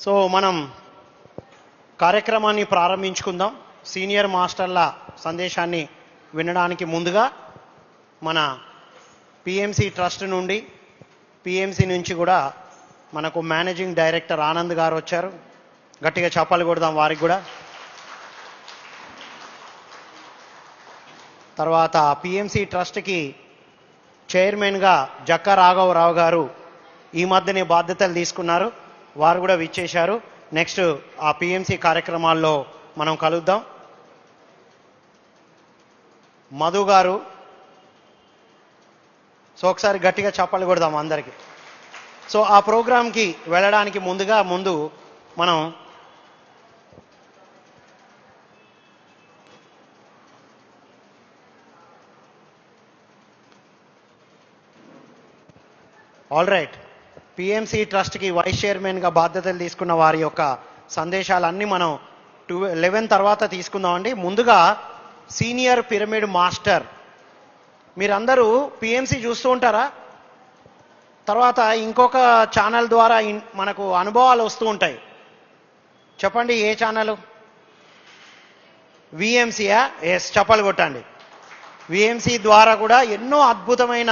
So మనం కార్యక్రమాన్ని ప్రారంభించుకుందాం. Senior మాస్టర్ల సందేశాన్ని వినడానికి ముందుగా మన పిఎంసి ట్రస్ట్ నుండి పిఎంసి నుంచి కూడా మనకు మేనేజింగ్ డైరెక్టర్ ఆనంద్ గారు వచ్చారు. గట్టిగా చప్పాలు కొడదాం వారికి కూడా. తర్వాత పిఎంసి ట్రస్ట్కి చైర్మన్గా జక్క రాఘవరావు గారు ఈ మధ్యనే బాధ్యతలు తీసుకున్నారు. వారు కూడా విచ్చేశారు. నెక్స్ట్ ఆ పిఎంసి కార్యక్రమాల్లో మనం కలుద్దాం. మధు గారు సో ఒకసారి గట్టిగా చప్పలు కొడదాం అందరికీ. సో ఆ ప్రోగ్రాంకి వెళ్ళడానికి ముందుగా ముందు మనం ఆల్ రైట్ పిఎంసి ట్రస్ట్కి వైస్ చైర్మన్గా బాధ్యతలు తీసుకున్న వారి యొక్క సందేశాలన్నీ మనం టూ లెవెన్ తర్వాత తీసుకుందామండి. ముందుగా సీనియర్ పిరమిడ్ మాస్టర్. మీరందరూ పిఎంసి చూస్తూ ఉంటారా? తర్వాత ఇంకొక ఛానల్ ద్వారా మనకు అనుభవాలు వస్తూ ఉంటాయి. చెప్పండి ఏ ఛానల్ విఎంసీయా ఎస్ చెప్పలు కొట్టండి. విఎంసి ద్వారా కూడా ఎన్నో అద్భుతమైన